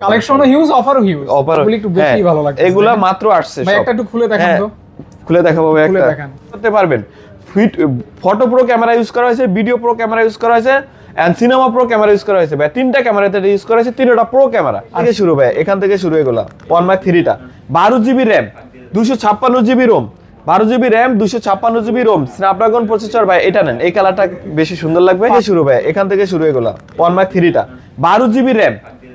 কালেকশনও huge অফারও huge offer এগুলো একটু বেশি ভালো লাগছে এগুলা মাত্র আসছে ভাই। একটা একটু খুলে দেখান হ্যাঁ, তো। খুলে দেখাবো ভাই খুলে একটা। দেখান। করতে পারবেন। Fit photo pro camera use করা হয়েছে ভিডিও প্রো ক্যামেরা ইউজ করা হয়েছে and cinema pro camera use করা হয়েছে। ভাই তিনটা ক্যামেরাতে ইউজ করা হয়েছে তিনটা প্রো ক্যামেরা থেকে শুরু ভাই এখান থেকে শুরু এগুলা। ওয়ান মার্ক থ্রিটা বারো জিবি র্যাম দুশো ছাপ্পান্ন জিবি রোম বারো জিবি র্যাম দুশো ছাপ্পান্ন জিবি রোম স্ন্যাপড্রাগন প্রসেসর ভাই এটা নেন। এই কালারটা বেশি সুন্দর লাগবে। শুরু ভাই এখান থেকে শুরু এগুলা। ওয়ান মার্ক থ্রিটা বারো জিবি র্যাম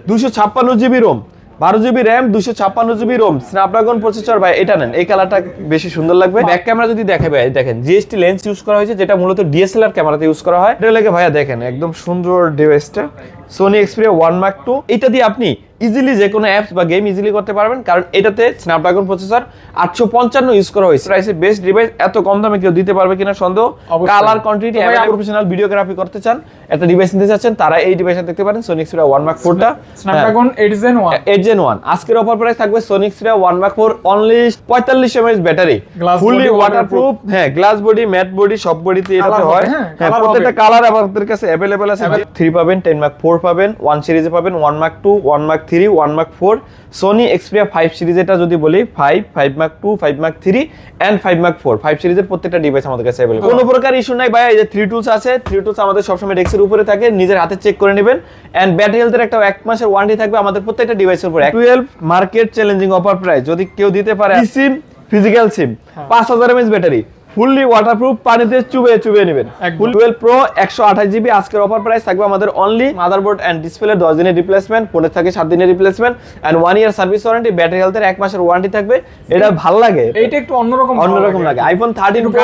দুশো ছাপ্পান্ন জিবি রোম, বারো জিবি র্যাম দুশো ছাপ্পান্ন জিবি রোম। স্ন্যাপড্রাগন প্রসেসর ভাই, এটা নেন। এই কালারটা বেশি সুন্দর লাগবে। ব্যাক ক্যামেরা যদি দেখে ভাই, দেখেন জিএসটি লেন্স ইউজ করা হয়েছে, যেটা মূলত ডিএসএলআর ক্যামেরাতে ইউজ করা হয়। এটা লেগে, ভাইয়া, দেখেন, একদম সুন্দর ডিভাইসটা Sony Xperia one mark two এটা দিয়ে আপনি ইজিলি যে কোনো অ্যাপস বা গেম ইজিলি করতে পারবেন কারণ এটাতে স্ন্যাপড্রাগন প্রসেসর আটশো পঞ্চান্ন ইউজ করা হয়েছে। প্রাইসে বেস্ট ডিভাইস এত কম দামে কেউ দিতে পারবে কিনা সন্দেহ? কালার কোয়ান্টিটি প্রফেশনাল ভিডিওগ্রাফি করতে চান একটা ডিভাইস নিতে চাচ্ছেন তারা এই ডিভাইসটা দেখতে পারেন সোনি এক্সপিরিয়া ওয়ান মার্ক ফোরটা Snapdragon 8 gen 1 eight gen one আজকের অফার প্রাইস থাকবে সোনিক সিরা ওয়ান মার্ক ফোর অনলি পঁয়তাল্লিশ M A H battery fully waterproof হ্যাঁ গ্লাস বডি ম্যাট বডি সব বডিতে এটাতে হয়। হ্যাঁ, হ্যাঁ প্রত্যেকটা কালার আমাদের কাছে অ্যাভেলেবেল আছে। থ্রি পাবেন টেন মার্ক ফোর পাবেন ওয়ান সিরিজে পাবেন one mark two one mark three one mark four Sony Xperia five series এটা যদি বলি five five mark two five mark three and five mark four five সিরিজের প্রত্যেকটা ডিভাইস আমাদের কাছে অ্যাভেলেবল কোনো প্রকার ইস্যু নাই ভাই এই যে থ্রি টুলস আছে থ্রি টুলস আমাদের সবসময় ডেস্কের উপরে থাকে নিজের হাতে চেক করে নেবেন। অ্যান্ড ব্যাটারি হেলথের একটা এক মাসের ওয়ারেন্টি থাকবে আমাদের প্রত্যেকটা ডিভাইসের উপরে। Twelve market challenging offer price যদি কেউ দিতে পারে সিম ফিজিক্যাল সিম পাঁচ হাজার এমএস ব্যাটারি ফুললি ওয়াটারপ্রুফ পানিতে চুবে চুবে নেবেন। টুয়েলভ প্রো একশো আঠাশ জিবি আজকের অফার প্রাইস থাকবে আমাদের অনলি মাদারবোর্ড অ্যান্ড ডিসপ্লে দশ দিনের রিপ্লেসমেন্ট ফোনের থাকে সাত দিনের replacement and one year service warranty battery হেলথের এক মাসের ওয়ারেন্টি থাকবে। এটা ভালো লাগে। এইটা একটু অন্যরকম অন্যরকম লাগে। IPhone thirteen pro.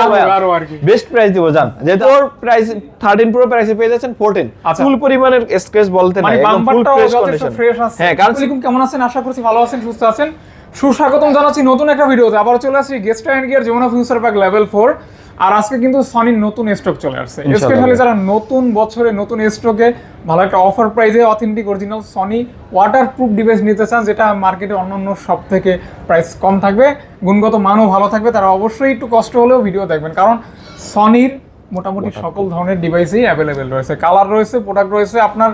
Best price দিব জান। যেহেতু ওর প্রাইস থার্টিন প্রো প্রাইসে পেয়ে যাচ্ছেন ফোরটিন আচ্ছা। ফুল পরিমাণের স্ক্র্যাচ বলতে নাই ফুল ফ্রেশ কন্ডিশন আছে। হ্যাঁ কারণ কেমন আছেন? আশা করছি ভালো আছেন সুস্থ আছেন। সুস্বাগতম জানাচ্ছি নতুন একটা ভিডিওতে। আবার চলে আসছি গেস্ট অ্যান্ড গিয়ার যেমন ফিউচার প্যাক লেভেল ফোর আর আজকে কিন্তু সনির নতুন স্টক চলে আসছে। স্পেশালি যারা নতুন বছরে নতুন স্টকে ভালো একটা অফার প্রাইসে authentic original Sony water proof device নিতে চান যেটা মার্কেটে অন্যান্য সব থেকে প্রাইস কম থাকবে গুণগত মানও ভালো থাকবে তারা অবশ্যই একটু কষ্ট হলেও ভিডিও দেখবেন। কারণ সনির মোটামুটি সকল ধরনের ডিভাইসই অ্যাভেলেবেল রয়েছে। কালার রয়েছে প্রোডাক্ট রয়েছে আপনার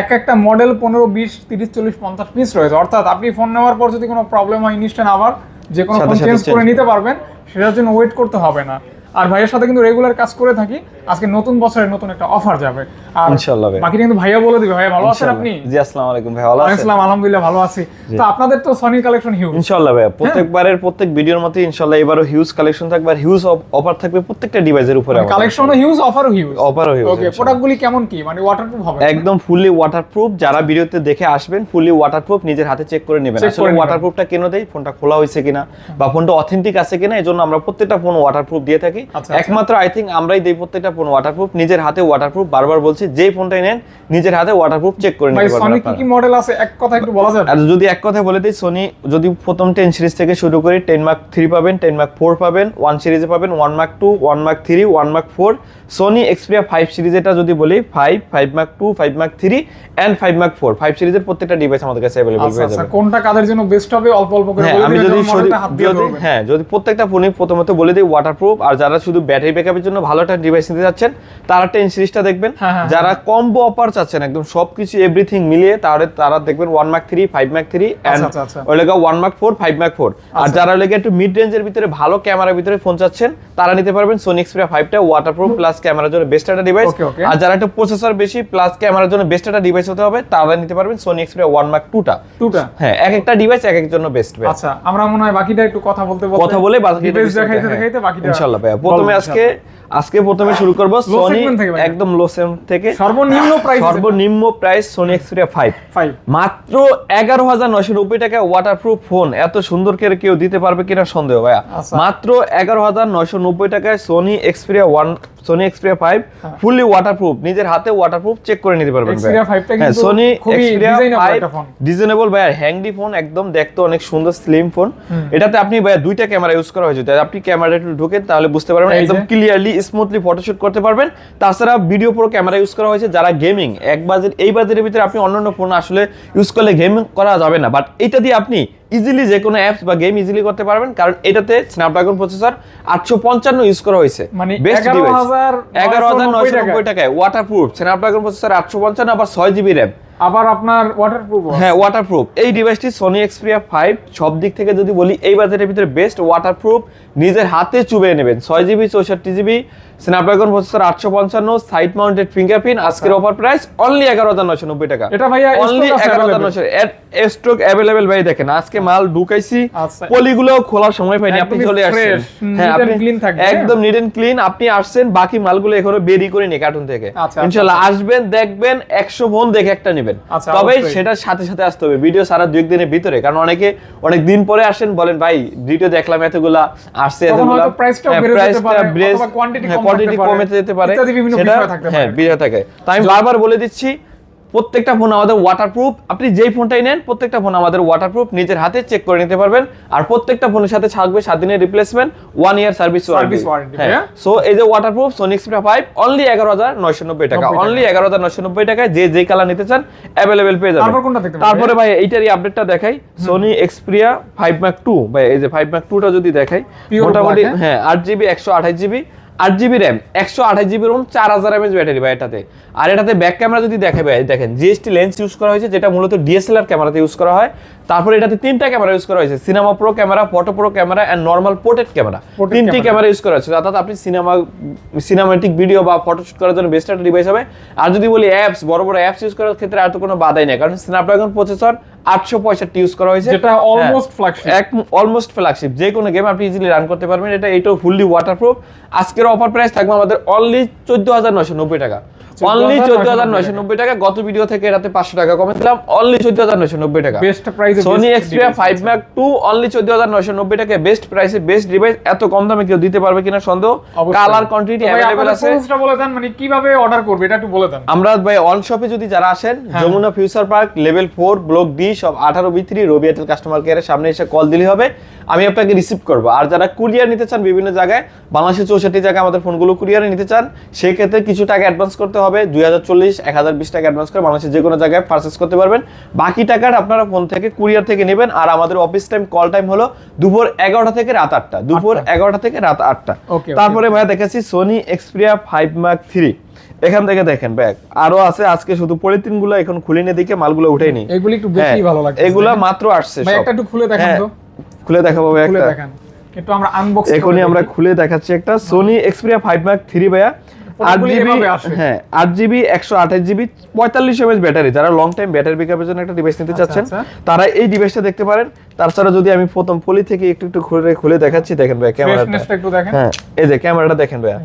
এক একটা মডেল পনেরো বিশ তিরিশ চল্লিশ পঞ্চাশ পিস রয়েছে। অর্থাৎ আপনি ফোন নেওয়ার পর যদি কোনো প্রবলেম হয় ইনস্ট্যান্ট আবার যে কোনো ফোন চেঞ্জ করে নিতে পারবেন সেটার জন্য ওয়েট করতে হবে না। আর ভাইয়ের সাথে কিন্তু রেগুলার কাজ করে থাকি। আজকে নতুন বছরের নতুন একটা অফার যাবে। আর ইনশাআল্লাহ। বাকি কিন্তু ভাইয়া বলে দিবে। ভাইয়া ভালো আছেন আপনি? জি আসসালামু আলাইকুম ভাই ভালো আছেন? আসসালাম আলহামদুলিল্লাহ ভালো আছি। তো আপনাদের তো সনি কালেকশন হিউজ ইনশাআল্লাহ ভাই প্রত্যেকবারের প্রত্যেক ভিডিওর মতো ইনশাআল্লাহ এবারও হিউজ কালেকশন থাকবে আর হিউজ অফার থাকবে প্রত্যেকটা ডিভাইসের উপরে আমাদের। কালেকশনও হিউজ অফারও হিউজ Offer ও huge, ওকে প্রোডাক্টগুলি কেমন কি? মানে ওয়াটারপ্রুফ হবে একদম ফুললি ওয়াটারপ্রুফ যারা ভিডিওতে দেখে আসবেন ফুললি ওয়াটারপ্রুফ নিজের হাতে চেক করে নেবেন। আসলে ওয়াটারপ্রুফটা কেন দেই? ফোনটা খোলা হয়েছে কিনা বা ফোনটা অথেন্টিক আছে কিনা এজন্য আমরা প্রত্যেকটা ফোন ওয়াটারপ্রুফ দিয়ে থাকি। একমাত্র আই থিঙ্ক আমরাই দেই প্রত্যেকটা ফোন ওয়াটারপ্রুফ নিজের হাতে ওয়াটারপ্রুফ বারবার বলছি যেই ফোনটাই নেন নিজের হাতে ওয়াটারপ্রুফ চেক করে নিতে পারবেন সনি কি কি মডেল আছে? এক কথা একটু বলা যাবে? আর যদি এক কথা বলে দিই সোনি যদি প্রথম টেন সিরিজ থেকে শুরু করি টেন মার্ক থ্রি পাবেন টেন মার্ক ফোর পাবেন ওয়ান সিরিজে পাবেন one mark two one mark three one mark four Sony Xperia five series এটা যদি বলি five five mark two five mark three and five mark four five সিরিজের প্রত্যেকটা device আমাদের কাছে অ্যাভেলেবল আচ্ছা হয়ে আচ্ছা যাবে। কোনটা কাদের জন্য বেস্ট হবে? অল্প অল্প করে হ্যাঁ বলে আমি যদি। হ্যাঁ যদি প্রত্যেকটা ফোনই প্রথমত বলে দিই ওয়াটারপ্রুফ আর যারা শুধু ব্যাটারি ব্যাকআপের জন্য ভালো একটা ডিভাইস নিতে যাচ্ছেন তারা টেন সিরিজটা দেখবেন। হ্যাঁ, হ্যাঁ, যারা কম্বো অফার চাচ্ছেন একদম সবকিছু এভরিথিং মিলিয়ে তাহলে তারা দেখবেন one mark three five mark three. ওই লেগা one mark four five mark four আর। যারা লেগে একটু মিড রেঞ্জের ভিতরে ভালো ক্যামেরার ভিতরে ফোন চাচ্ছেন তারা নিতে পারবেন সোনি এক্সপিরিয়া ফাইভটা ওয়াটারপ্রুফ প্লাস ক্যামেরার জন্য বেস্ট একটা ডিভাইস. আর যারা একটু প্রসেসর বেশি প্লাস ক্যামেরার জন্য বেস্ট একটা ডিভাইস হতে হবে তারা নিতে পারবেন সোনি এক্সপিরিয়া ওয়ান মার্ক টুটা টুটা হ্যাঁ এক একটা ডিভাইস এক এক জন্য বেস্ট আচ্ছা আমরা মনে হয় বাকিটা একটু কথা বলতে কথা বলে বাকি ডিভাইস দেখাইতে দেখাইতে বাকিটা ইনশাআল্লাহ ভাইয়া প্রথমে বলব আজকে আজকে প্রথমে শুরু করব সোনি। একদম লো সেম থেকে। সর্বনিম্ন প্রাইস সর্বনিম্ন price Sony Xperia five five মাত্র এগারো হাজার নয়শো নব্বই টাকা ওয়াটারপ্রুফ ফোন এত সুন্দর করে কেউ দিতে পারবে কিনা সন্দেহ ভাইয়া? আচ্ছা। মাত্র এগারো হাজার নয়শো নব্বই টাকায় Sony Xperia one Sony Xperia five হ্যাঁ। ফুললি ওয়াটারপ্রুফ নিজের হাতে ওয়াটারপ্রুফ চেক করে নিতে পারবেন Xperia 5 টা কিন্তু সোনি এক্সপিরিয়া design-able ফাইভ একটা phone। ডিজাইনেবল ভাইয়া। হ্যাংডি ফোন একদম দেখতে অনেক সুন্দর স্লিম ফোন এটাতে আপনি ভাইয়া দুইটা ক্যামেরা ইউজ করা হয়েছে। আপনি ক্যামেরা একটু ঢুকেন তাহলে বুঝতে পারবেন একদম ক্লিয়ারলি স্মুথলি ফটোশুট করতে পারবেন। তাছাড়া ভিডিও প্রো ক্যামেরা ইউজ করা হয়েছে যারা গেমিং এক বাজেট এই বাজেটের ভিতরে আপনি অন্যান্য ফোন আসলে ইউজ করলে গেমিং করা যাবে না। বাট এটা দিয়ে আপনি ইজিলি যে কোনো অ্যাপস বা গেম ইজিলি করতে পারবেন। কারণ এটাতে স্ন্যাপড্রাগন প্রসেসর আটশো পঞ্চান্ন ইউজ করা হয়েছে। মানে বেস্ট 11,990 এগারো হাজার নয়শো নব্বই টাকায়। ওয়াটারপ্রুফ স্ন্যাপড্রাগন প্রসেসর আটশো পঞ্চান্ন আবার ছয় জিবি র্যাম আবার আপনার ওয়াটারপ্রুফ হ্যাঁ ওয়াটারপ্রুফ এই ডিভাইসটি সোনি এক্সপিরিয়া ফাইভ সব দিক থেকে যদি বলি এই বাজেটের ভিতরে বেস্ট ওয়াটারপ্রুফ নিজের হাতে চুবে নেবেন। ছয় জিবি চৌষট্টি জিবি স্ন্যাপড্রাগন প্রসেসর আটশো পঞ্চান্ন সাইড মাউন্টেড ফিঙ্গারপ্রিন্ট আজকের অফার প্রাইস অনলি এগারো হাজার নয়শো নব্বই টাকা। এটা ভাইয়া অনলি এগারো হাজার? নয়শো। স্টক অ্যাভেলেবেল ভাই দেখেন আজকে মাল ঢুকাইছি আচ্ছা। পলিগুলো খোলার সময় পাইনি আপনি চলে আসছেন। হ্যাঁ আপনি clean থাকবে। একদম নিট এন্ড ক্লিন আপনি আসছেন বাকি মালগুলো এখনও বেরি করে নি কার্টুন থেকে। আচ্ছা, ইনশাল্লাহ আসবেন দেখবেন একশো ফোন দেখে একটা নেবেন। আচ্ছা, তবে। সেটার সাথে সাথে আসতে হবে। ভিডিও সারা দুই একদিনের ভিতরে। কারণ অনেকে অনেক দিন পরে আসেন বলেন ভাই ভিডিও দেখলাম এতগুলা আসছে এতগুলো হ্যাঁ, হ্যাঁ, কম পারে, কমে যেতে পারে। হ্যাঁ। বিষয় থাকে। তো আমি বারবার বলে দিচ্ছি প্রত্যেকটা ফোন আমাদের ওয়াটারপ্রুফ আপনি যেই ফোনটাই নেন প্রত্যেকটা ফোন আমাদের ওয়াটারপ্রুফ নিজের হাতে চেক করে নিতে পারবেন। আর প্রত্যেকটা ফোনের সাথে থাকবে সাত দিনের রিপ্লেসমেন্ট ওয়ান ইয়ার সার্ভিস হ্যাঁ। হ্যাঁ? সো এই যে waterproof Sony Xperia five only এগারো হাজার নয়শো নব্বই টাকা। অনলি এগারো হাজার নয়শো নব্বই টাকায় যে যে কালার নিতে চান অ্যাভেলেবেল পেয়ে যাবেন। তারপর ভাই এইটারই আপডেটটা দেখাই। Sony Xperia five mark two ভাই এই যে ফাইভ ম্যাক টুটা যদি দেখাই মোটামুটি হ্যাঁ? আট জিবি একশো আঠাশ জিবি আট জিবি র্যাম একশো আঠাশ জিবি রোম চার হাজার এমএচ ব্যাটারি ভাই এটাতে। আর এটাতে ব্যাক ক্যামেরা যদি দেখে ভাই দেখেন জিএসটি লেন্স ইউজ করা হয়েছে যেটা মূলত ডিএসএলআর ক্যামেরাতে ইউজ করা হয়। তারপরে এটাতে তিনটা ক্যামেরা ইউজ করা হয়েছে cinema pro camera photo pro camera and normal portrait camera তিনটি ক্যামেরা ইউজ করা হয়েছে। অর্থাৎ আপনি সিনেমা সিনেমাটিক ভিডিও বা ফটো শুট করার জন্য বেস্ট একটা ডিভাইস হবে। আর যদি বলি অ্যাপস বড় বড় অ্যাপস ইউজ করার ক্ষেত্রে আর তো কোনো বাধাই নেই কারণ স্ন্যাপড্রাগন প্রসেসর আটশো পঁয়ষট্টি ইউজ করা হয়েছে। যেটা অলমোস্ট ফ্ল্যাগশিপ এক অলমোস্ট ফ্ল্যাগশিপ যে কোনো গেম আপনি ইজিলি রান করতে পারবেন। এটা এটাও ফুললি ওয়াটারপ্রুফ আজকের অফার প্রাইস থাকবে আমাদের অনলি চোদ্দ হাজার নয়শো নব্বই টাকা। অনলি চোদ্দ হাজার নয়শো নব্বই টাকা। গত ভিডিও থেকে এটাতে পাঁচশো টাকা কমে দিলাম অনলি চোদ্দ হাজার নয়শো নব্বই টাকা। বেস্ট প্রাইসে Sony Xperia five mark two only চোদ্দ হাজার নয়শো নব্বই টাকা। বেস্ট প্রাইসে বেস্ট ডিভাইস এত কম দামে কেউ দিতে পারবে কিনা সন্দেহ? কালার কোয়ান্টিটি অ্যাভেলেবেল আছে। প্রসেসটা বলে দেন মানে কীভাবে অর্ডার করবে এটা একটু বলে দেন। আমরা ভাই অন শপে যদি যারা আসেন হ্যাঁ। Jamuna future park level four block D সব আঠারো B three Robi Airtel customer কেয়ারের সামনে এসে কল দিলে হবে। আমি আপনাকে রিসিভ করব। আর যারা কুরিয়ার নিতে চান বিভিন্ন জায়গায় বাংলাদেশের চৌষট্টি জায়গায় আমাদের ফোনগুলো কুরিয়ারে নিতে চান সেই ক্ষেত্রে কিছু টাকা অ্যাডভান্স করতে হবে। দুই হাজার চল্লিশ এক হাজার বিশ টাকা অ্যাডভান্স করে বাংলাদেশের যে কোনো জায়গায় পারচেস করতে পারবেন। বাকি টাকাটা আপনারা ফোন থেকে কুরিয়ার থেকে নেবেন। আর আমাদের অফিস টাইম কল টাইম হলো দুপুর এগারোটা থেকে রাত আটটা। দুপুর এগারোটা থেকে রাত আটটা. তারপরে ভাইয়া দেখেছি Sony Xperia five mark three এখান থেকে দেখেন ব্যাগ আরও আছে আজকে শুধু পলিথিনগুলো এখন খুলে নিয়ে দেখে মালগুলো উঠেই নি এগুলি একটু বেশি ভালো লাগছে এগুলা মাত্র আসছে ভাই। একটা একটু খুলে দেখান হ্যাঁ, তো। খুলে দেখাবো ভাই একটা। একটু আমরা আনবক্স এখনই আমরা খুলে দেখাচ্ছি একটা। Sony Xperia five mark three ভাইয়া আট জিবি হ্যাঁ আট জিবি একশো আঠাশ জিবি পঁয়তাল্লিশ এমএচ ব্যাটারি। যারা লং টাইম ব্যাটারি ব্যাকআপের জন্য একটা ডিভাইস নিতে আচ্ছা, চাচ্ছেন আচ্ছা। তারা এই ডিভাইসটা দেখতে পারেন। তাছাড়া যদি আমি প্রথম পলি থেকে একটু একটু খুলে খুলে দেখাচ্ছি দেখেন ভাই ক্যামেরাটা। হ্যাঁ এই যে ক্যামেরাটা দেখেন ভাইয়া।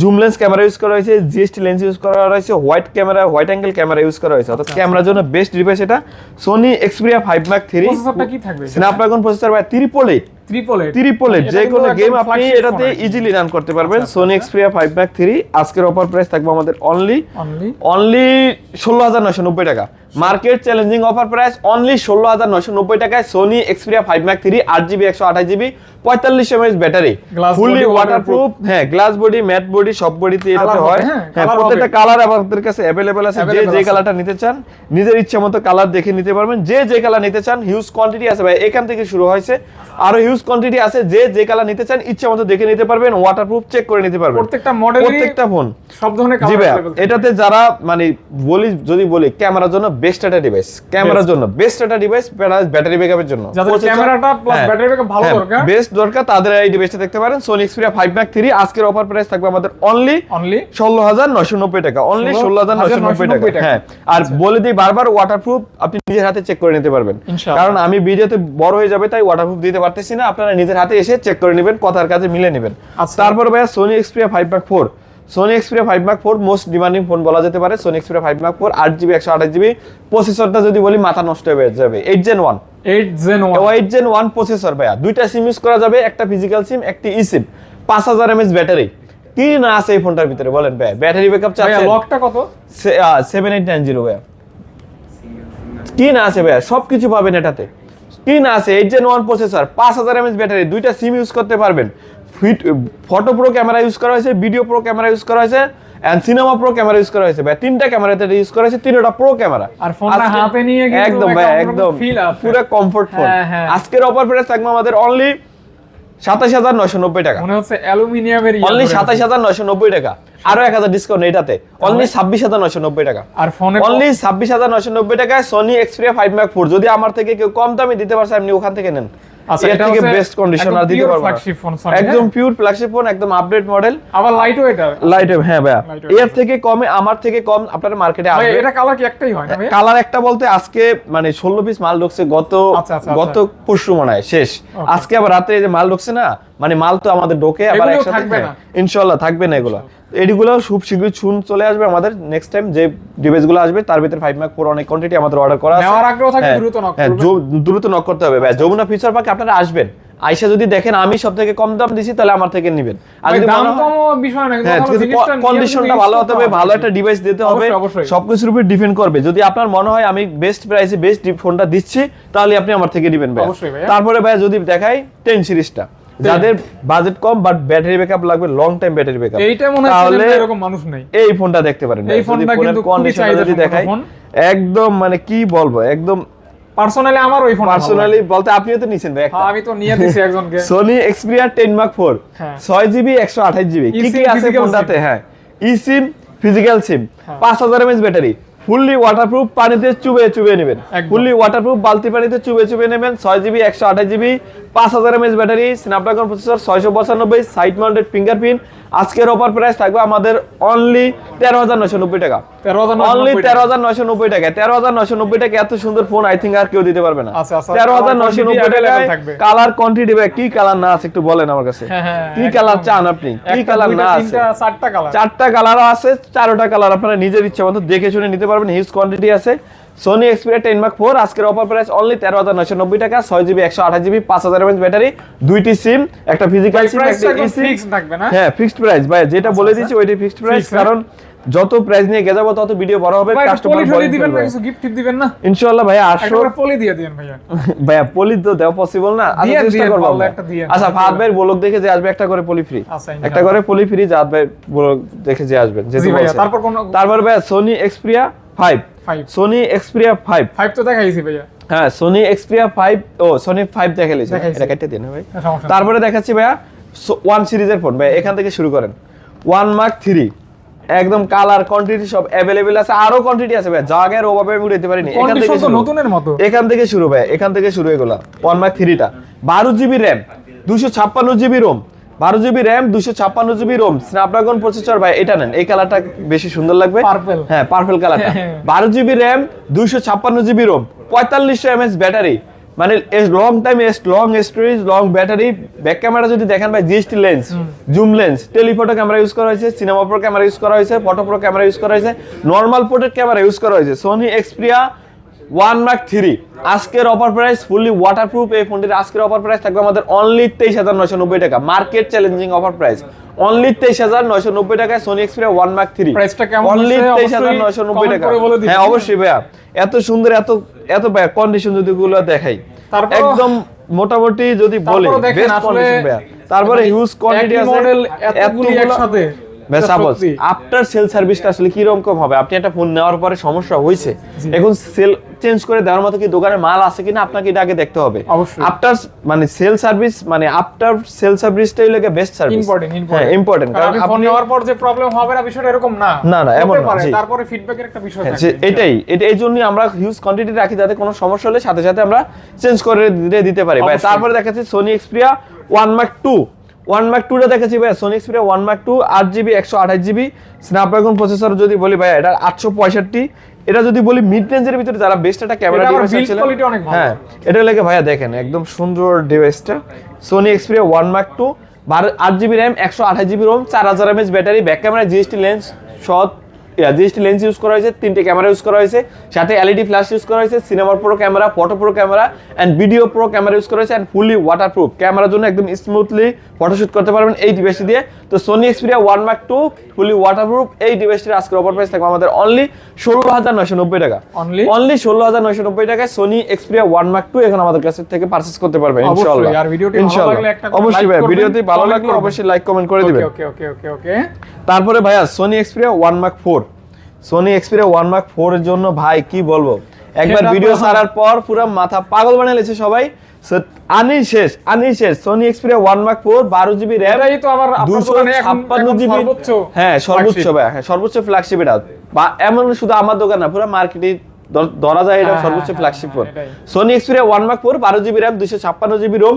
জুম লেন্স ক্যামেরা ইউজ করা হয়েছে জিএসটি লেন্স ইউজ করা হয়েছে white camera white angle camera use করা হয়েছে। আচ্ছা, অর্থাৎ ক্যামেরার জন্য বেস্ট ডিভাইস এটা Sony Xperia five mark three কি থাকবে? স্ন্যাপড্রাগন প্রসেসর ভাই ত্রিপল। এইট ট্রিপল এইট যে কোনো গেম আপনি এটাতে ইজিলি রান করতে পারবেন। আচ্ছা, Sony Xperia five mark three আজকের অফার প্রাইস থাকবে আমাদের অনলি অনলি অনলি ষোলো হাজার নয়শো নব্বই টাকা। Market challenging offer price only ষোলো হাজার নয়শো নব্বই টাকায় Sony Xperia five mark three আট জিবি একশো আঠাশ জিবি পঁয়তাল্লিশ MH battery Glass fully waterproof হ্যাঁ গ্লাস বডি ম্যাট বডি সব বডিতে এটাতে হয়। হ্যাঁ, হ্যাঁ প্রত্যেকটা কালার আমাদের কাছে অ্যাভেলেবেল আছে। যে। কালারটা নিতে চান নিজের ইচ্ছা মতো কালার দেখে নিতে পারবেন। যে যে কালার নিতে চান হিউজ কোয়ান্টিটি আছে ভাই এখান থেকে শুরু হয়েছে। আরও হিউজ হিউজ কোয়ান্টিটি আছে যে যে কালার নিতে চান ইচ্ছা মতো দেখে নিতে পারবেন ওয়াটারপ্রুফ চেক করে নিতে পারবেন। প্রত্যেকটা মডেল প্রত্যেকটা ফোন সব ধরনের জি ভাই এটাতে যারা মানে বলি যদি বলি ক্যামেরার জন্য বেস্ট একটা ডিভাইস ক্যামেরার জন্য বেস্ট একটা ডিভাইস ব্যাটারি ব্যাকআপের জন্য। ক্যামেরাটা প্লাস ব্যাটারি ব্যাকআপ ভালো হ্যাঁ, দরকার। বেস্ট দরকার তাদের এই ডিভাইসটা দেখতে পারেন সোনি Xperia 5 Mark 3 আজকের অফার প্রাইস থাকবে আমাদের অনলি অনলি 16990 টাকা। অনলি 16990 টাকা। হ্যাঁ আর বলে দিই বারবার ওয়াটারপ্রুফ আপনি নিজের হাতে চেক করে নিতে পারবেন। কারণ আমি ভিডিওতে বড় হয়ে যাবে তাই ওয়াটারপ্রুফ দিতে পারতেছি না। আপনারা নিজের হাতে এসে চেক করে নেবেন কথার কাছে মিলে নেবেন। আচ্ছা। তারপর ভাইয়া Sony Xperia five mark four Sony Xperia five mark four most demanding phone বলা যেতে পারে। Sony Xperia five mark four আট জিবি একশো আঠাশ জিবি প্রসেসরটা যদি বলি মাথা নষ্ট হয়ে যাবে। Eight gen one eight gen one eight gen one processor ভাইয়া। দুইটা সিম ইউজ করা যাবে একটা ফিজিক্যাল সিম একটি ই সিম পাঁচ হাজার এমএস ব্যাটারি। কি না আছে এই ফোনটার ভিতরে বলেন ভাই ব্যাটারি ব্যাকআপ ভাইয়া চাচ্ছেন। লকটা কত? সেভেন এইট নাইন জিরো ভাইয়া। কি না আছে ভাইয়া? সব কিছু পাবেন এটাতে। কি না আছে এইট জেন ওয়ান প্রসেসর পাঁচ হাজার এমএস ব্যাটারি দুইটা সিম ইউজ করতে পারবেন। Fit photo pro camera use করা হয়েছে ভিডিও প্রো ক্যামেরা ইউজ করা হয়েছে and cinema pro camera use করা হয়েছে। ভাই তিনটা ক্যামেরাতে ইউজ করা হয়েছে তিনটা প্রো ক্যামেরা আর ফোনটা হাতে নিয়ে একদম ভাই একদম। ফিল আপ পুরো কমফর্ট ফোন হ্যাঁ, হ্যাঁ। আজকের অফার প্রাইস থাকবে আমাদের অনলি সাতাশ হাজার নয়শো নব্বই টাকা। মনে হচ্ছে অ্যালুমিনিয়ামের অনলি সাতাশ হাজার নয়শো নব্বই টাকা। আরও এক হাজার ডিসকাউন্ট এটাতে অনলি ছাব্বিশ হাজার নয়শো নব্বই টাকা। আর ফোনে অনলি ছাব্বিশ হাজার নয়শো নব্বই টাকায় Sony Xperia five mark four যদি আমার থেকে কেউ কম দামে দিতে পারছে আপনি ওখান থেকে নেন। আচ্ছা, এর এটা থেকে বেস্ট কন্ডিশন আর দিতে পারব একদম? পিওর ফ্ল্যাগশিপ ফোন একদম আপডেট মডেল আবার লাইট ওয়েটার লাইট হ্যাঁ Lightweight এর থেকে কমে আমার থেকে কম আপনার মার্কেটে ভাই আসবে। এটা কালার কি একটাই হয় না কালার একটা বলতে আজকে মানে ষোলো পিস মাল ঢুকছে গত আচ্ছা, আচ্ছা, গত পরশু মনে হয় শেষ। আজকে আবার রাতে যে মাল ঢুকছে না মানে মাল তো আমাদের ঢোকে আবার একসাথে হ্যাঁ, ইনশাল্লাহ থাকবে না এগুলো। এগুলো খুব শীঘ্রই ছুন চলে আসবে আমাদের নেক্সট টাইম যে ডিভাইসগুলো আসবে তার ভিতরে ফাইভ ম্যাক পুরো অনেক কোয়ান্টিটি আমাদের অর্ডার করা আছে। হ্যাঁ, দ্রুত knock হ্যাঁ, নক করতে হবে। ভাই যমুনা ফিউচার পার্কে আপনারা আসবেন। আইসা যদি দেখেন আমি সব থেকে কম দাম দিছি তাহলে আমার থেকে নেবেন। আর যদি দাম কম বিষয় না কিন্তু হ্যাঁ ভালো কন্ডিশনটা হতে হবে ভালো একটা ডিভাইস দিতে হবে। সবকিছুর উপর ডিপেন্ড করবে। যদি আপনার মনে হয় আমি বেস্ট প্রাইসে বেস্ট ফোনটা দিচ্ছি তাহলে আপনি আমার থেকে দিবেন ভাই। তারপরে ভাই যদি দেখাই টেন সিরিজটা যাদের বাজেট কম বাট ব্যাটারি ব্যাকআপ লাগবে লং টাইম ব্যাটারি ব্যাকআপ এইটা মনে হয় এরকম মানুষ নেই। এই ফোনটা দেখতে পারেন। এই ফোনটা কিন্তু খুবই যদি দেখাই একদম মানে কি বলব একদম পার্সোনালি আমার ওই ফোন পার্সোনালি বলতে আপনিও তো নিছেন ভাই একটা। আমি তো নিয়ে দিছি একজনকে। Sony Xperia ten mark four হ্যাঁ। ছয় জিবি একশো আঠাশ জিবি কি কি আছে ফোনটাতে হ্যাঁ ই সিম ফিজিক্যাল সিম হ্যাঁ। পাঁচ হাজার এমএচ ব্যাটারি ফুললি ওয়াটারপ্রুফ পানিতে চুবে চুবে নেবেন। ফুললি ওয়াটারপ্রুফ বালতি পানিতে চুবে চুবে নেবেন ছয় জিবি একশো আঠাশ জিবি পাঁচ হাজার এমএচ ব্যাটারি স্ন্যাপড্রাগন প্রসেসর ছয়শো পঁচানব্বই সাইড মাউন্টেড ফিঙ্গারপ্রিন্ট আজকের অফার প্রাইস থাকবে আমাদের অনলি তেরো হাজার নয়শো নব্বই টাকা। অনলি তেরো হাজার নয়শো নব্বই টাকা। তেরো হাজার নয়শো নব্বই টাকা এত সুন্দর ফোন আই থিঙ্ক আর কেউ দিতে পারবে না। তেরো হাজার নয়শো নব্বই থাকবে। কালার কোয়ান্টিটি কি কালার না আছে একটু বলেন আমার কাছে। হ্যাঁ, হ্যাঁ, কি কালার চান আপনি? কি কালার না আছে? চারটা কালার চারটা কালার আছে চারটা কালার আপনারা নিজের ইচ্ছে মতো দেখে শুনে নিতে পারবেন হিউজ কোয়ান্টিটি আছে। Sony Xperia ten mark four আজকের অফার প্রাইস অনলি তেরো হাজার নয়শো নব্বই টাকা ছয় জিবি একশো আঠাশ জিবি পাঁচ হাজার এমএচ ব্যাটারি দুইটি সিম একটা ফিজিক্যাল সিম একটা হ্যাঁ ফিক্সড প্রাইস ভাই যেটা বলে দিচ্ছি ওইটাই ফিক্সড প্রাইস হ্যাঁ? কারণ যত প্রাইস নিয়ে গেজাবো তত ভিডিও বড় হবে ভাই কাস্টমার পলি দিবেন না কিছু গিফট দিবেন না? ইনশাআল্লাহ ভাই আসো একটা করে পলি দিয়ে দিবেন ভাইয়া। ভাইয়া পলি তো দেওয়া পসিবল না। আচ্ছা দিয়েন, চেষ্টা করব। আচ্ছা ফাহাদ ভাইয়ের বলক দেখে যে আসবে একটা করে পলি ফ্রি আচ্ছা, একটা করে পলি ফ্রি জাত ভাই বলক দেখে যে আসবেন ভাইয়া তারপর তারপর ভাইয়া Sony Xperia five Sony Xperia five five তো দেখাইছি ভাইয়া। হ্যাঁ সোনি এক্সপ্রিয়া ফাইভ ও সোনি ফাইভ। এটা কেটে দিন ভাই। তারপরে দেখাচ্ছি ভাইয়া ওয়ান সিরিজের ফোন ভাই এখান থেকে শুরু করেন। ওয়ান মার্ক থ্রি একদম কালার কোয়ান্টিটি সব অ্যাভেলেবেল আছে। আরও কোয়ান্টিটি আছে ভাই জায়গার অভাবে আমি উঠাইতে পারিনি। এখান থেকে। নতুনের মতো। এখান থেকে শুরু ভাই এখান থেকে শুরু এগুলা। ওয়ান মার্ক থ্রিটা বারো জিবি র্যাম দুশো ছাপ্পান্ন জিবি রোম বারো জিবি র্যাম দুশো ছাপ্পান্ন জিবি রোম স্ন্যাপড্রাগন প্রসেসর ভাই এটা নেন। এই কালারটা বেশি সুন্দর লাগবে। হ্যাঁ পার্পল কালারটা বারো জিবি র্যাম দুশো ছাপ্পান্ন জিবি রোম পঁয়তাল্লিশশো এমএস ব্যাটারি। মানে long time long storage long battery back camera যদি দেখেন ভাই GST lens zoom lens telephoto camera use করা হয়েছে সিনেমা প্রো ক্যামেরা ইউজ করা হয়েছে ফটো প্রো ক্যামেরা ইউজ করা হয়েছে নর্মাল পোর্ট্রেট ক্যামেরা ইউজ করা হয়েছে। Sony Xperia one mark three. আজকের অফার প্রাইস ফুললি ওয়াটারপ্রুফ এই ফোনটির আজকের অফার প্রাইস থাকবে আমাদের অনলি তেইশ হাজার নয়শো নব্বই টাকা। Market challenging offer price only তেইশ হাজার নয়শো নব্বই টাকায় Sony Xperia one mark three only তেইশ হাজার নয়শো নব্বই টাকা। হ্যাঁ অবশ্যই ভাইয়া। এত সুন্দর এত এত ভাইয়া কন্ডিশন যদি গুলো দেখাই। একদম মোটামুটি যদি বলি বেস্ট কন্ডিশন ভাইয়া। তারপরে হিউজ কোয়ান্টিটি আছে। এতগুলো- একসাথে। আফটার সেল সার্ভিসটা আসলে কি রকম হবে? আপনি একটা ফোন নেওয়ার পরে সমস্যা হয়েছে। এখন সেল চেঞ্জ করে দেওয়ার মতো কি দোকানে মাল আছে কিনা আপনাকে এটা আগে দেখতে হবে। আফটার মানে সেল সার্ভিস মানে আফটার সেল সার্ভিসটাই লাগে বেস্ট সার্ভিস ইম্পর্টেন্ট হ্যাঁ ইম্পর্টেন্ট কারণ আপনি নেওয়ার পর যে প্রবলেম হবে না বিষয়টা এরকম না। না, না, এমন না। তারপরে ফিডব্যাকের একটা বিষয় হ্যাঁ, থাকে এটাই এটা এই জন্যই আমরা হিউজ কোয়ান্টিটি রাখি যাতে কোনো সমস্যা হলে সাথে সাথে আমরা চেঞ্জ করে দিতে পারি। তারপরে দেখাচ্ছি Sony Xperia one mark two one mark টুটা দেখেছি ভাই সোনিক স্পিডে ওয়ান মার্ক টু আট জিবি একশো আঠাশ জিবি স্ন্যাপড্রাগন প্রসেসর যদি বলি ভাই এটা আটশো পঁয়ষট্টি এটা যদি বলি মিড রেঞ্জের ভিতরে যারা বেস্ট একটা ক্যামেরা ডিভাইস ছিল। হ্যাঁ এটা লেগে ভাইয়া দেখেন একদম সুন্দর ডিভাইসটা Sony Xperia one mark two বারো আট জিবি র্যাম একশো আঠাশ জিবি রোম চার হাজার MH battery back camera GST lens সৎ জিএসটি লেন্স ইউজ করা হয়েছে তিনটে ক্যামেরা ইউজ করা হয়েছে সাথে এলইডি ফ্ল্যাশ ইউজ করা হয়েছে cinema pro camera photo pro camera and video pro camera use করা হয়েছে অ্যান্ড ফুলি ওয়াটারপ্রুফ ক্যামেরার জন্য একদম স্মুথলি ফটোশুট করতে পারবেন এই ডিভাইসটি দিয়ে। তো Sony Xperia one mark two fully waterproof এই ডিভাইসটির আজকের অফার প্রাইস থাকবে আমাদের অনলি ষোলো হাজার নয়শো নব্বই টাকা? অনলি ষোলো হাজার নয়শো নব্বই টাকায় Sony Xperia one mark two এখন আমাদের কাছে থেকে পারচেস করতে পারবেন লাগলে অবশ্যই ভাই ভিডিওটি ভালো লাগলে অবশ্যই লাইক কমেন্ট করে দিবেন। ওকে ওকে ওকে ওকে তারপরে ভাইয়া Sony Xperia one mark four Sony Xperia one mark four এর জন্য ভাই কি বলব? একবার ভিডিও। ছাড়ার পর পুরো মাথা পাগল বানিয়ে লেছে সবাই। আনি শেষ আনি শেষ। Sony Xperia one mark four বারো জিবি র্যাম তো আপনার দুশো ছাপ্পান্ন জিবি হ্যাঁ সর্বোচ্চ ভাই হ্যাঁ সর্বোচ্চ ফ্ল্যাগশিপ এটা। বা এমন শুধু আমার দোকান না পুরো মার্কেটে ধরা যায় এটা হ্যাঁ, সর্বোচ্চ flagship phone Sony Xperia one mark four বারো জিবি র্যাম দুশো ছাপ্পান্ন জিবি রোম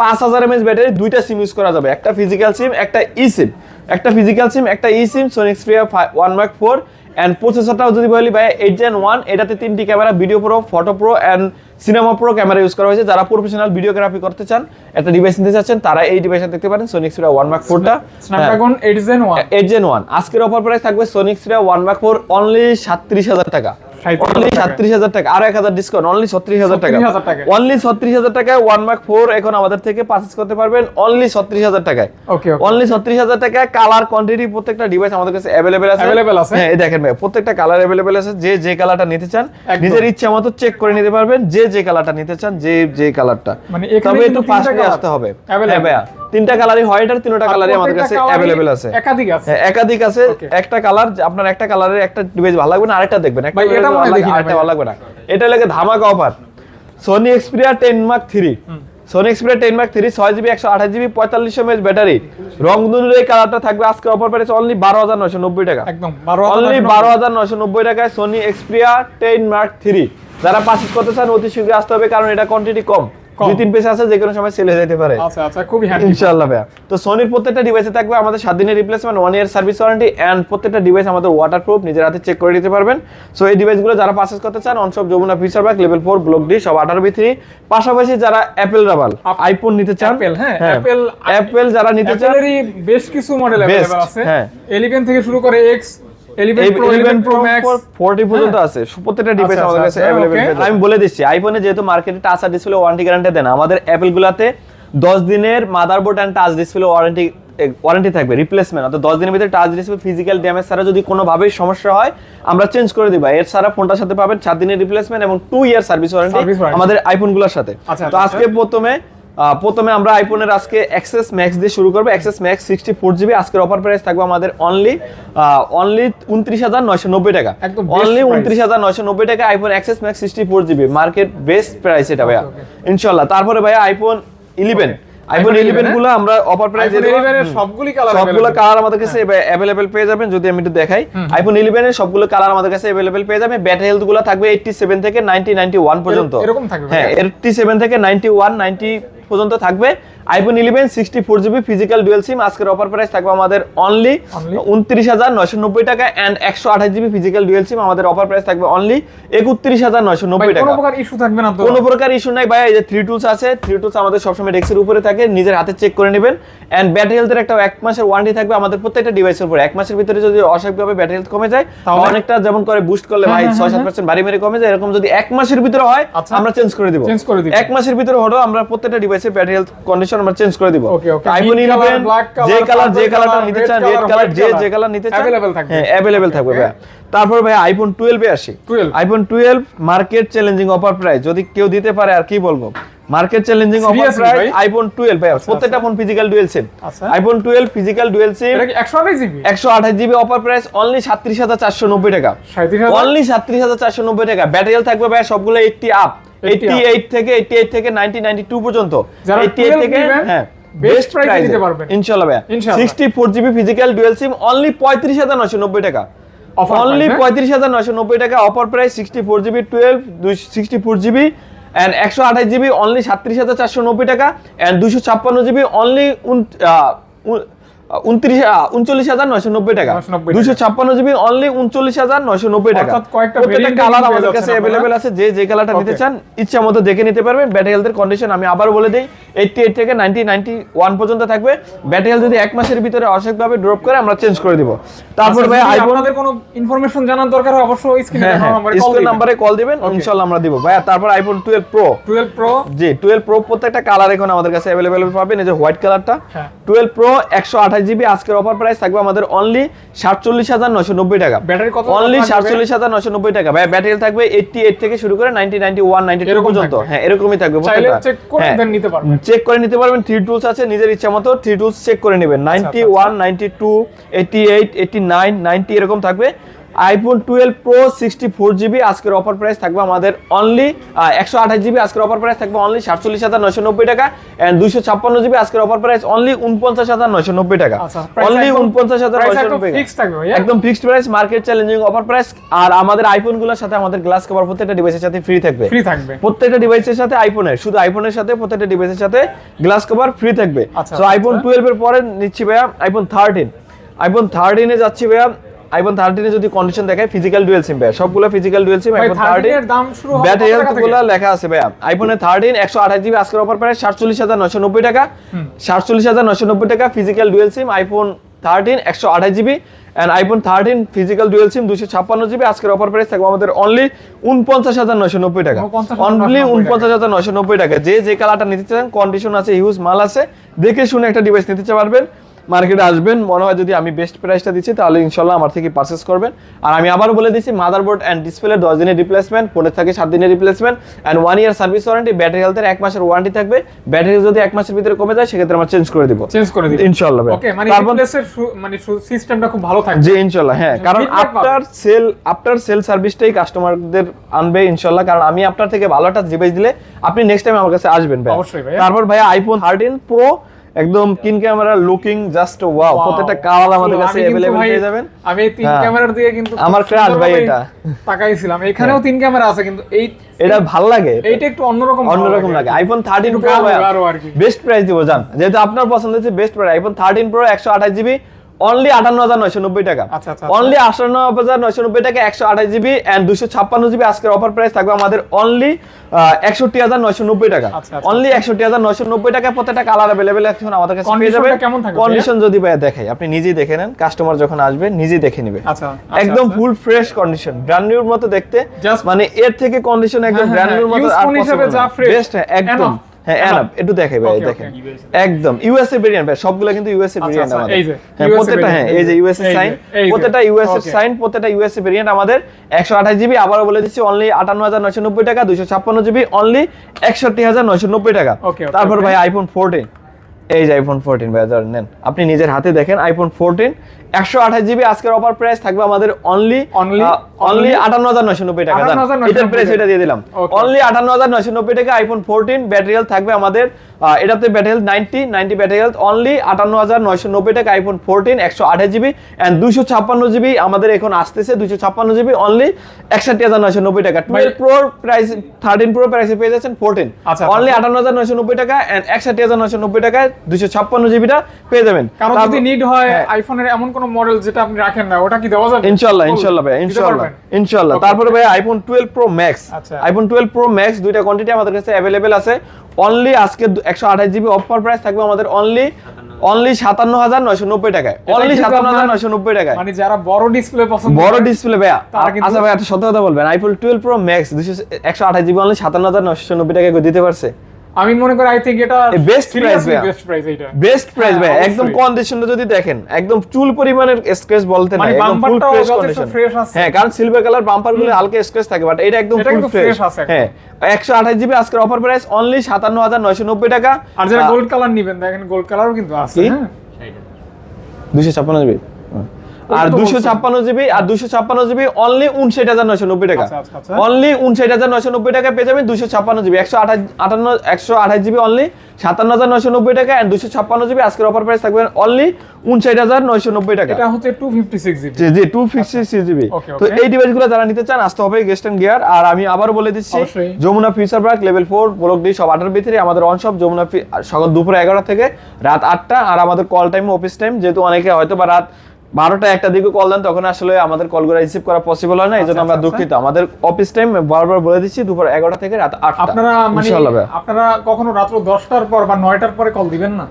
পাঁচ হাজার এমএস ব্যাটারি দুইটা সিম ইউজ করা যাবে। একটা ফিজিক্যাল সিম একটা ই সিম একটা ফিজিক্যাল সিম একটা e SIM Sony Xperia one mark four and প্রসেসরটাও যদি বলি ভাই এইট জেন ওয়ান এটাতে তিনটি camera video pro photo pro and cinema pro camera use করা হয়েছে। যারা প্রফেশনাল ভিডিওগ্রাফি করতে চান একটা ডিভাইস নিতে চাচ্ছেন তারা এই ডিভাইসটা দেখতে পারেন সোনিক সিরা ওয়ান মার্ক ফোরটা Snapdragon eight gen one eight gen one আজকের অফার প্রাইস থাকবে Sony Xperia one mark four only সাতত্রিশ হাজার টাকা। 37,000 অনলি সাতত্রিশ হাজার টাকা। আর এক হাজার ডিসকাউন্ট অনলি ছত্রিশ হাজার টাকা। অনলি ছত্রিশ হাজার টাকায় ওয়ান মার্ক ফোর এখন আমাদের থেকে পারচেস করতে পারবেন। অনলি ছত্রিশ হাজার টাকায়। ওকে ওকে অনলি ছত্রিশ হাজার টাকায় কালার কোয়ান্টিটি প্রত্যেকটা ডিভাইস আমাদের কাছে অ্যাভেলেবেল আছে। Available আছে? হ্যাঁ দেখেন ভাই প্রত্যেকটা কালার অ্যাভেলেবেল আছে। যে যে কালারটা নিতে চান নিজের ইচ্ছা মতো চেক করে নিতে পারবেন। যে যে কালারটা নিতে চান যে যে কালারটা মানে তবে একটু আসতে হবে। হ্যাঁ ভাইয়া তিনটা কালারই হোয়াইট আর তিনটা কালারই আমাদের কাছে অ্যাভেলেবেল আছে। একাধিক আছে। হ্যাঁ, একাধিক আছে। একটা কালার আপনার একটা কালারের একটা ডিভাইস ভালো লাগবে না আরেকটা দেখবেন। একটা ভাই, colour এটা ভালো লাগবে, না আরেকটা ভাই। ভালো লাগবে না। এটা লাগে ধামাকা offer Sony Xperia ten mark three Sony Xperia ten mark three ছয় জিবি একশো আঠাশ জিবি পঁয়তাল্লিশশো এমএচ ব্যাটারি রংধনুর এই কালারটা থাকবে। আজকে অফার প্রাইস অনলি বারো হাজার নয়শো নব্বই টাকা। একদম অনলি বারো হাজার নয়শো নব্বই টাকায় Sony Xperia ten mark three যারা পারচেস করতে চান অতি শীঘ্রই আসতে হবে কারণ এটা কোয়ান্টিটি কম। দুই তিন পিস আছে যে কোনো সময় সেল হয়ে যেতে পারে আচ্ছা আচ্ছা খুবই হ্যান্ডি ইনশাআল্লাহ ভাইয়া তো সোনির প্রত্যেকটা ডিভাইসে থাকবে আমাদের সাত দিনের replacement one year service warranty and প্রত্যেকটা ডিভাইস আমাদের ওয়াটারপ্রুফ নিজের হাতে চেক করে নিতে পারবেন সো এই ডিভাইসগুলো যারা পারচেজ করতে চান অনসব Jamuna future park level four block D সব আঠারো বি থ্রি পাশাপাশি যারা অ্যাপেল রাবাল আপ- আইফোন নিতে চান Apple, হ্যাঁ, অ্যাপেল Apple- অ্যাপেল যারা নিতে চান অ্যাপেলেরই বেশ কিছু মডেল Best, अवेलेबल আছে হ্যাঁ। 11 থেকে শুরু করে X 11 এই Pro 11 Pro Max. 40 পর্যন্ত আছে। প্রত্যেকটা ডিভাইস আচ্ছা, আমাদের আচ্ছা, কাছে অ্যাভেলেবল আমি বলে দিচ্ছি আইফোনে যেহেতু মার্কেটে টাচ আর ডিসপ্লে ওয়ারেন্টি গ্যারান্টি দেন আমাদের অ্যাপেল গুলাতে 10 দিনের motherboard and touch display warranty warranty থাকবে রিপ্লেসমেন্ট অর্থাৎ 10 দিনের ভিতরে টাচ ডিসপ্লে ফিজিক্যাল ড্যামেজ ছাড়া যদি কোনোভাবেই সমস্যা হয় আমরা চেঞ্জ করে দিব। এর ছাড়া ফোনটার সাথে পাবেন 7 দিনের রিপ্লেসমেন্ট এবং 2 ইয়ার সার্ভিস ওয়ারেন্টি। আমাদের আইফোনগুলোর সাথে। আচ্ছা, তো আচ্ছা, আজকে প্রথমে প্রথমে আমরা আইফোনের আজকে এক্সেস ম্যাক্স দিয়ে শুরু করব। XS max sixty four GB আজকের অফার প্রাইস থাকবে আমাদের অনলি অনলি উনত্রিশ হাজার নয়শো নব্বই টাকা। অনলি উনত্রিশ হাজার নয়শো নব্বই টাকা iPhone XS max sixty four GB market best price এটা ভাইয়া। ইনশাল্লাহ তারপরে ভাইয়া আইফোন ইলেভেন আইফোন ইলেভেন 11 গুলো আমরা অফার প্রাইস 11 এর সবগুলি কালার সবগুলো কালার আমাদের কাছে অ্যাভেলেবেল পেয়ে যাবেন যদি আমি একটু দেখাই। আইফোন ইলেভেন এর সবগুলো কালার আমাদের কাছে অ্যাভেলেবেল পেয়ে যাবেন। ব্যাটারি হেলথগুলো থাকবে এইটটি সেভেন থেকে নাইনটি নাইনটি ওয়ান পর্যন্ত। এরকম থাকবে হ্যাঁ ভাইয়া? এইটটি সেভেন থেকে নাইনটি ওয়ান নাইনটি পর্যন্ত থাকবে। IPhone eleven sixty four GB physical dual SIM আজকের অফার প্রাইস থাকবে আমাদের অনলি উনত্রিশ হাজার নয়শো নব্বই টাকা অ্যান্ড একশো আঠাশ জিবি ফিজিক্যাল ডুয়েল সিম আমাদের অফার প্রাইস থাকবে অনলি একত্রিশ হাজার নয়শো নব্বই কোনো টাকা। প্রকার ইস্যু থাকবে না কোনো প্রকার ইস্যু নাই ভাই এই যে থ্রি টুলস আছে থ্রি টুলস আমাদের সবসময় ডেস্কের উপরে থাকে নিজের হাতে চেক করে নেবেন। এন্ড ব্যাটারি হেলথের একটা এক মাসের ওয়ারেন্টি থাকবে আমাদের প্রত্যেকটা ডিভাইসের উপরে। এক মাসের ভিতরে যদি অস্বাভাবিকভাবে ব্যাটারি হেলথ কমে যায়? অনেকটা যেমন করে বুস্ট করলে ভাই হ্যাঁ, ছয় সাত পার্সেন্ট বাড়ি মেরে কমে যায় এরকম যদি এক মাসের ভিতরে হয় আচ্ছা। আমরা চেঞ্জ করে দিব। এক মাসের ভিতরে হলো আমরা প্রত্যেকটা ডিভাইসের ব্যাটারি হেলথ কন্ডিশন আমরা চেঞ্জ করে দিব। Okay, okay. IPhone Green color, eleven যে কালার যে কালারটা নিতে চান রেড কালার যে যে কালার নিতে চান Available থাকবে। হ্যাঁ অ্যাভেলেবেল থাকবে ভাই তারপর ভাই আইফোন টুয়েলভে আসি। 12 iPhone twelve market challenging offer price যদি কেউ দিতে পারে আর কি বলব? Market challenging offer price iPhone twelve ভাই প্রত্যেকটা ফোন ফিজিক্যাল ডুয়েল সিম আচ্ছা। IPhone twelve physical dual SIM এটা কি 128 জিবি একশো আঠাশ জিবি অফার প্রাইস অনলি সাত্রিশ হাজার চারশো নব্বই টাকা। 37000 অনলি সাত্রিশ হাজার চারশো নব্বই টাকা। ব্যাটারি থাকবে ভাই সবগুলো eighty up 80 eighty up। Eight থেকে এইটটি এইট থেকে নাইনটি নাইনটি টু পর্যন্ত 88 থেকে হ্যাঁ বেস্ট প্রাইস নিতে পারবেন। ইনশাল্লাহ ভাই ইনশাল্লাহ। Sixty four GB physical dual SIM only পঁয়ত্রিশ হাজার নয়শো নব্বই টাকা Offer অনলি হ্যাঁ? পঁয়ত্রিশ হাজার নয়শো নব্বই টাকা offer price sixty four GB twelve sixty four GB and একশো আঠাশ জিবি অনলি সাত্রিশ হাজার চারশো নব্বই টাকা অ্যান্ড দুশো ছাপ্পান্ন জিবি অনলি উনত্রিশ উনচল্লিশ হাজার নয়শো নব্বই টাকা। দুশো ছাপ্পান্ন জিবি অনলি উনচল্লিশ হাজার নয়শো নব্বই টাকা। প্রত্যেকটা কালার আমাদের কাছে অ্যাভেলেবেল আছে। যে যে কালারটা নিতে চান ইচ্ছা মতো দেখে নিতে পারবেন। ব্যাটারি হেলথের কন্ডিশন আমি আবার বলে দিই এইটটি এইট থেকে নাইনটি নাইনটি ওয়ান পর্যন্ত থাকবে। ব্যাটারি হেলথ যদি এক মাসের ভিতরে অস্বাভাবিকভাবে ড্রপ করে আমরা চেঞ্জ করে দিব। তারপর আচ্ছা, ভাই যদি কোনো ইনফরমেশন জানার দরকার হয় অবশ্যই স্ক্রিনে হ্যাঁ হ্যাঁ। নম্বরে কল নাম্বারে দিবেন. ইনশাআল্লাহ আমরা দিব। ভাই তারপর আইফোন টুয়েলভ প্রো 12 প্রো জি টুয়েলভ প্রো প্রত্যেকটা কালার এখন আমাদের কাছে অ্যাভেলেবেল পাবেন। এই যে হোয়াইট কালারটা হ্যাঁ। টুয়েলভ প্রো একশো আঠাশ জিবি আজকের অফার প্রাইস থাকবে আমাদের অনলি সাতচল্লিশ হাজার নশো নব্বই টাকা। ব্যাটারি কত অনলি সাতচল্লিশ হাজার নশো নব্বই টাকা। ভাই ব্যাটারি থাকবে এইটটি এইট থেকে শুরু করে নাইনটি নাইনটি ওয়ান নাইনটি পর্যন্ত। হ্যাঁ এরকমই থাকবে চেক করে হ্যাঁ। নিতে পারবেন। চেক করে নিতে পারবেন। থ্রি টুলস আছে নিজের ইচ্ছা মতো থ্রি টুলস চেক করে নেবেন। Ninety one ninety two eighty eight eighty nine ninety এরকম থাকবে। IPhone twelve pro sixty four GB আজকের অফার প্রাইস থাকবে আমাদের অনলি একশো আঠাশ জিবি আজকের অফার প্রাইস থাকবে অনলি সাতচল্লিশ হাজার নয়শো নব্বই টাকা অ্যান্ড দুইশো ছাপ্পান্ন জিবি আজকের অফার প্রাইস অনলি উনপঞ্চাশ হাজার নয়শো নব্বই টাকা। আচ্ছা, অনলি উনপঞ্চাশ হাজার নয়শো একদম নব্বই? একদম fixed price market challenging offer price আর আমাদের আইফোনগুলোর সাথে আমাদের গ্লাস কভার প্রত্যেকটা ডিভাইসের সাথে ফ্রি থাকবে। ফ্রি থাকবে। প্রত্যেকটা ডিভাইসের সাথে আইফোনের শুধু আইফোনের সাথে প্রত্যেকটা ডিভাইসের সাথে গ্লাস কভার ফ্রি থাকবে। আচ্ছা, তো আচ্ছা, আইফোন আচ্ছা। টুয়েলভ এর পরে নিচ্ছি ভাইয়া আইফোন থার্টিন আইফোন থার্টিনে যাচ্ছি ভাইয়া আইফোন থার্টিনে যদি কন্ডিশন দেখায় ফিজিক্যাল ডুয়েল সিম ভাইয়া। সবগুলো physical dual SIM iPhone 13 thirteen এর দাম শুরু হবে ব্যাটারি হেলথগুলো লেখা আছে ভাইয়া। আইফোনের থার্টিন একশো আঠাশ জিবি আজকের অফার প্রাইস সাতচল্লিশ হাজার নয়শো নব্বই টাকা। সাতচল্লিশ হাজার নয়শো নব্বই টাকা physical dual SIM iPhone thirteen একশো আঠাশ GB and iPhone thirteen physical dual SIM দুশো ছাপ্পান্ন জিবি আজকের অফার প্রাইস থাকবে আমাদের অনলি উনপঞ্চাশ হাজার নয়শো নব্বই টাকা। অনলি উনপঞ্চাশ হাজার নয়শো নব্বই টাকা। যে যে কালারটা নিতে চান কন্ডিশন আছে হিউজ মাল আছে। দেখে শুনে একটা ডিভাইস নিতে পারবেন। মার্কেটে আসবেন। মনে হয় যদি আমি বেস্ট প্রাইসটা দিচ্ছি তাহলে ইনশাল্লাহ আমার থেকে পারচেস করবেন। আর আমি আবারও বলে দিচ্ছি মাদারবোর্ড অ্যান্ড ডিসপ্লে দশ দিনের রিপ্লেসমেন্ট ফোনের থাকে সাত দিনের replacement and one year service warranty battery হেলথের এক মাসের ওয়ারেন্টি থাকবে। ব্যাটারি যদি এক মাসের ভিতরে কমে যায় সেক্ষেত্রে আমরা চেঞ্জ করে দিব। চেঞ্জ করে দিন ইনশাল্লাহ ওকে মানে রিপ্লেসের মানে সিস্টেমটা খুব ভালো থাকবে। জি ইনশাল্লাহ হ্যাঁ কারণ আফটার সেল আফটার সেল সার্ভিসটাই কাস্টমারদের আনবে ইনশাল্লাহ কারণ আমি আপনার থেকে ভালো একটা ডিভাইস দিলে আপনি নেক্সট টাইম আমার কাছে আসবেন ভাই। অবশ্যই ভাইয়া। তারপর ভাই আইফোন থার্টিন প্রো একদম keen camera looking just wow প্রত্যেকটা কালার আমাদের কাছে अवेलेबल পেয়ে যাবেন। আমি তিন হ্যাঁ। ক্যামেরার দিয়ে কিন্তু আমার ক্রাশ ভাই এটা। তাকাইছিলাম। এখানেও তিন ক্যামেরা আছে কিন্তু এই এটা ভালো লাগে। এইটা একটু অন্যরকম অন্যরকম লাগে আইফোন থার্টিন একটু প্রো। বেস্ট প্রাইস দিব জান। যেহেতু আপনার পছন্দ হচ্ছে best price iPhone thirteen pro একশো আঠাশ জিবি অনলি আটান্ন হাজার নয়শো নব্বই টাকা। আচ্ছা, আচ্ছা, অনলি আটান্ন হাজার নয়শো নব্বই টাকা একশো আঠাশ জিবি অ্যান্ড দুশো ছাপ্পান্ন জিবি আজকের অফার প্রাইস থাকবে আমাদের অনলি একষট্টি হাজার নয়শো নব্বই টাকা। আচ্ছা, আচ্ছা। অনলি একষট্টি হাজার নয়শো নব্বই টাকা প্রত্যেকটা কালার অ্যাভেলেবেল এখন আমাদের কাছে পেয়ে থাকবে? কন্ডিশন যদি ভাইয়া দেখাই আপনি নিজেই দেখে নেন কাস্টমার যখন আসবে নিজেই দেখে নেবে। আচ্ছা একদম ফুল ফ্রেশ কন্ডিশন ব্র্যান্ড নিউর মতো দেখতে। মানে এর থেকে কন্ডিশন একদম হ্যাঁ, ব্র্যান্ড হ্যাঁ, নিউর মতো আর বেস্ট একদম। enough, হ্যাঁ enough। একটু দেখাই ভাই দেখেন। একদম ইউএসএ ভেরিয়েন্ট ভাই সবগুলো কিন্তু ইউএসএ আচ্ছা, ভেরিয়েন্ট আচ্ছা, আমাদের। হ্যাঁ প্রত্যেকটা হ্যাঁ এই যে ইউএসএ সাইন প্রত্যেকটা ইউএসএ সাইন প্রত্যেকটা ইউএসএ ভেরিয়েন্ট আমাদের একশো আঠাশ জিবি আবারও বলে দিচ্ছি অনলি আটান্ন হাজার নয়শো নব্বই টাকা জিবি অনলি তারপর ভাই আইফোন ফোরটিন এই যে আইফোন ফোরটিন ভাই ধরেন নেন। আপনি নিজের হাতে দেখেন আইফোন ফোরটিন একশো আঠাশ জিবি আজকের অফার প্রাইস থাকবে আমাদের অনলি Only? অনলি আটান্ন হাজার নয়শো নব্বই টাকা এটার প্রাইস এটা দিয়ে দিলাম অনলি আটান্ন হাজার নয়শো নব্বই টাকা আইফোন ফোরটিন ব্যাটারি হেলথ থাকবে আমাদের এটাতে battery health ninety ninety battery health only আটান্ন হাজার নয়শো নব্বই টাকা আইফোন ফোরটিন একশো আঠাশ জিবি অ্যান্ড দুশো ছাপ্পান্ন জিবি আমাদের এখন আসতেছে দুশো ছাপ্পান্ন জিবি অনলি একষট্টি হাজার নয়শো নব্বই টাকা twelve pro price thirteen pro প্রাইসে পেয়ে যাচ্ছেন ফোরটিন আচ্ছা, অনলি আচ্ছা। আটান্ন হাজার নয়শো নব্বই টাকা অ্যান্ড একষট্টি হাজার নয়শো নব্বই টাকায় দুশো ছাপ্পান্ন জিবিটা পেয়ে যাবেন কারণ যদি নিড হয় হ্যাঁ। আইফোনের এমন কোন মডেল যেটা আপনি রাখেন না ওটা কি দেওয়া যাবে? ইনশাল্লাহ Full ইনশাল্লাহ ভাই? ইনশাল্লাহ Okay, তারপরে ভাই আইফোন টুয়েলভ প্রো ম্যাক্স আচ্ছা। আইফোন টুয়েলভ প্রো ম্যাক্স দুইটা কোয়ান্টিটি আমাদের কাছে অ্যাভেলেবেল আছে। অনলি আজকে একশো আঠাশ জিবি অফার প্রাইস থাকবে আমাদের অনলি অনলি সাতান্ন হাজার নয়শো নব্বই টাকায়। অনলি সাতান্ন হাজার নয়শো নব্বই টাকায়। মানে যারা বড় ডিসপ্লে পছন্দ বড় ডিসপ্লে ভাইয়া কিন্তু- আচ্ছা ভাই একটা সত্য কথা বলবেন। আইফোন টুয়েলভ প্রো ম্যাক্স দুশো একশো আঠাশ জিবি অনলি সাতান্ন হাজার নয়শো নব্বই টাকায় দিতে পারছে। আমি মনে করি আই থিংক এটা এই best price বেস্ট প্রাইস এটা বেস্ট প্রাইস ভাই। একদম কন্ডিশনটা যদি দেখেন একদম চুল পরিমাণের স্ক্র্যাচ বলতে মানে নাই একদম ফুল ফ্রেশ কন্ডিশন আছে। হ্যাঁ কারণ সিলভার কালার বাম্পারগুলো হালকা স্ক্র্যাচ থাকে বাট এটা একদম ফুল ফ্রেশ আছে। হ্যাঁ একশো আঠাশ জিবি আজকের অফার প্রাইস অনলি সাতান্ন হাজার নয়শো নব্বই টাকা। আর যারা গোল্ড কালার নিবেন দেখেন গোল্ড কালারও কিন্তু আছে? হ্যাঁ। দুশো ছাপ্পান্ন জিবি আর দুশো। ছাপ্পান্ন জিবি আর দুশো ছাপ্পান্ন জিবি অনলি উনষাট হাজার নয়শো নব্বই টাকা। আচ্ছা, আচ্ছা, আচ্ছা। অনলি উনষাট হাজার নয়শো নব্বই টাকা পেয়ে যাবেন দুশো ছাপ্পান্ন জিবি। একশো আঠাশ আটান্ন একশো আঠাশ জিবি অনলি সাতান্ন হাজার নয়শো নব্বই টাকা অ্যান্ড দুশো ছাপ্পান্ন জিবি আজকের অফার প্রাইস থাকবে অনলি উনষাট হাজার নয়শো নব্বই টাকা। এটা হচ্ছে টু ফিফটি সিক্স জিবি। জি জি টু ফিফটি সিক্স জিবি। তো এই ডিভাইসগুলো যারা নিতে চান আসতে হবে গেস্ট অ্যান্ড গিয়ার আর আমি আবারও বলে দিচ্ছি Jamuna future park level four block D সব আটার ভিতরে আমাদের অন সব যমুনা সকাল দুপুর এগারোটা থেকে রাত আটটা। আর আমাদের কল টাইম অফিস টাইম যেহেতু অনেকে হয়তো বা রাত বারোটা একটা দিকে কল দেন তখন আসলে আমাদের কলগুলো রিসিভ করা পসিবল হয় না এই জন্য আচ্ছা, আমরা আচ্ছা, দুঃখিত। আমাদের অফিস টাইম বারবার বলে দিচ্ছি দুপুর এগারোটা থেকে রাত আটটা। আপনারা মানে আপনারা কখনো রাত্র দশটার পর বা নয়টার পরে কল দিবেন না?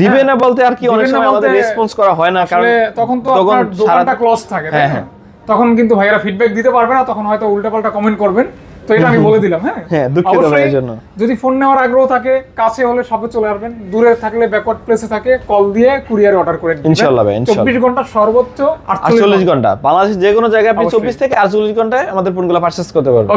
দিবে না বলতে আর কি অনেক সময় আমাদের রেসপন্স করা হয় না কারণ তখন তো আপনার দোকানটা ক্লোজ থাকে হ্যাঁ? হ্যাঁ। তখন কিন্তু ভাইয়েরা ফিডব্যাক দিতে পারবে না তখন হয়তো উল্টাপাল্টা কমেন্ট করবেন। তো এটা আমি বলে দিলাম হ্যাঁ? হ্যাঁ, দুঃখিত ভাইয়ের জন্য। যদি ফোন নেওয়ার আগ্রহ থাকে কাছে হলে সবে চলে আসবেন। দূরে থাকলে ব্যাকওয়ার্ড প্লেসে থাকে কল দিয়ে কুরিয়ার অর্ডার করে দিবেন। ইনশাআল্লাহ ভাই, ইনশাআল্লাহ। চব্বিশ ঘণ্টা সর্বোচ্চ আটচল্লিশ ঘণ্টা। বাংলাদেশ যে কোনো জায়গায় আপনি অবশ্যই। চব্বিশ থেকে আটচল্লিশ ঘন্টায় আমাদের ফোনগুলো পারচেস করতে পারবেন।